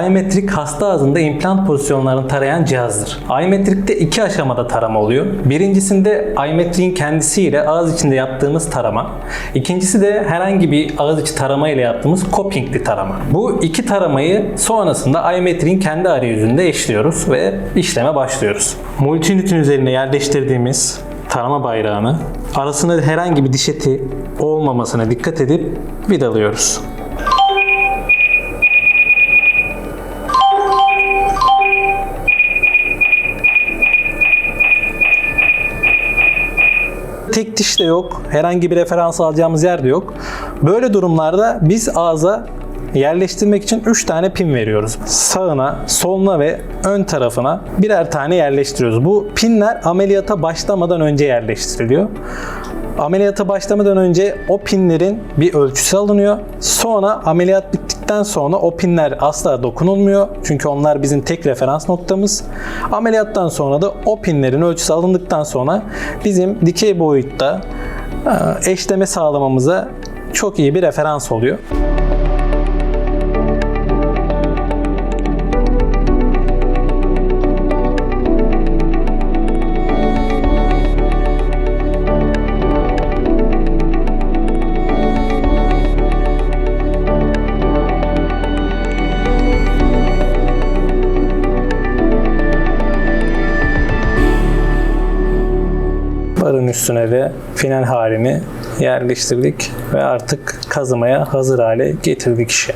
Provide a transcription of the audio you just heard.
iMetric hasta ağzında implant pozisyonlarını tarayan cihazdır. iMetric'te iki aşamada tarama oluyor. Birincisinde iMetric'in kendisiyle ağız içinde yaptığımız tarama. İkincisi de herhangi bir ağız içi tarama ile yaptığımız copingli tarama. Bu iki taramayı sonrasında iMetric'in kendi arayüzünde eşliyoruz ve işleme başlıyoruz. Multinütün üzerine yerleştirdiğimiz tarama bayrağını arasında herhangi bir diş eti olmamasına dikkat edip vidalıyoruz. Tek diş de yok. Herhangi bir referans alacağımız yer de yok. Böyle durumlarda biz ağza yerleştirmek için 3 tane pin veriyoruz. Sağına, soluna ve ön tarafına birer tane yerleştiriyoruz. Bu pinler ameliyata başlamadan önce yerleştiriliyor. Ameliyata başlamadan önce o pinlerin bir ölçüsü alınıyor. Sonra ameliyat bittikten sonra o pinler asla dokunulmuyor. Çünkü onlar bizim tek referans noktamız. Ameliyattan sonra da o pinlerin ölçüsü alındıktan sonra bizim dikey boyutta e, eşleme sağlamamıza çok iyi bir referans oluyor. Üstüne de final halini yerleştirdik ve artık kazımaya hazır hale getirdik işi.